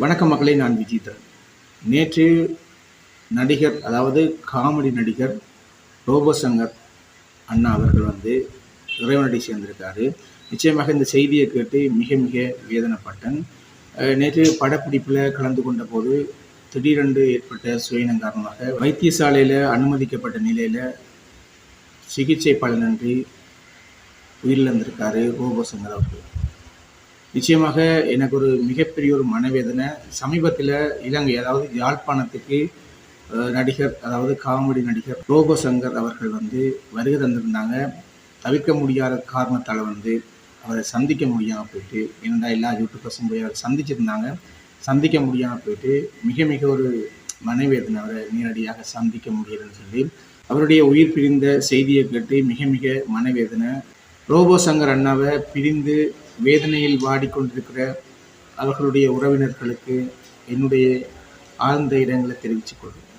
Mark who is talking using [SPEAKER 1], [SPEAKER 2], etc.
[SPEAKER 1] வணக்கம் மக்களை நான் விஜிதன் நேற்று நடிகர் அதாவது காமெடி நடிகர் ரோபசங்கர் அண்ணா அவர்கள் வந்து இறைவனடி சேர்ந்திருக்காரு. நிச்சயமாக இந்த செய்தியை கேட்டு மிக மிக வேதனைப்பட்டேன். நேற்று படப்பிடிப்பில் கலந்து கொண்ட போது திடீரென்று ஏற்பட்ட சுயினம் காரணமாக வைத்தியசாலையில் அனுமதிக்கப்பட்ட நிலையில் சிகிச்சை பலனின்றி உயிரிழந்திருக்காரு ரோபோசங்கர் அவர்கள். நிச்சயமாக எனக்கு ஒரு மிகப்பெரிய ஒரு மனவேதனை. சமீபத்தில் இலங்கை அதாவது யாழ்ப்பாணத்துக்கு நடிகர் அதாவது காமெடி நடிகர் ரோபோ சங்கர் அவர்கள் வந்து வருகை தந்திருந்தாங்க. தவிர்க்க முடியாத காரணத்தால் வந்து அவரை சந்திக்க முடியாமல் போயிட்டு என்னடா எல்லா யூடியூபர்ஸும் போய் அவரை சந்திச்சிருந்தாங்க. சந்திக்க முடியாமல் போயிட்டு மிக மிக ஒரு மனைவேதனை அவரை நேரடியாக சந்திக்க முடியலன்னு சொல்லி அவருடைய உயிர் பிரிந்த செய்தியை கேட்டு மிக மிக மனவேதனை. ரோபோ சங்கர் அண்ணாவை பிரிந்து வேதனையில் வாடிக்கொண்டிருக்கிற அவர்களுடைய உறவினர்களுக்கு என்னுடைய ஆழ்ந்த இடங்களை தெரிவித்துக் கொள்கிறேன்.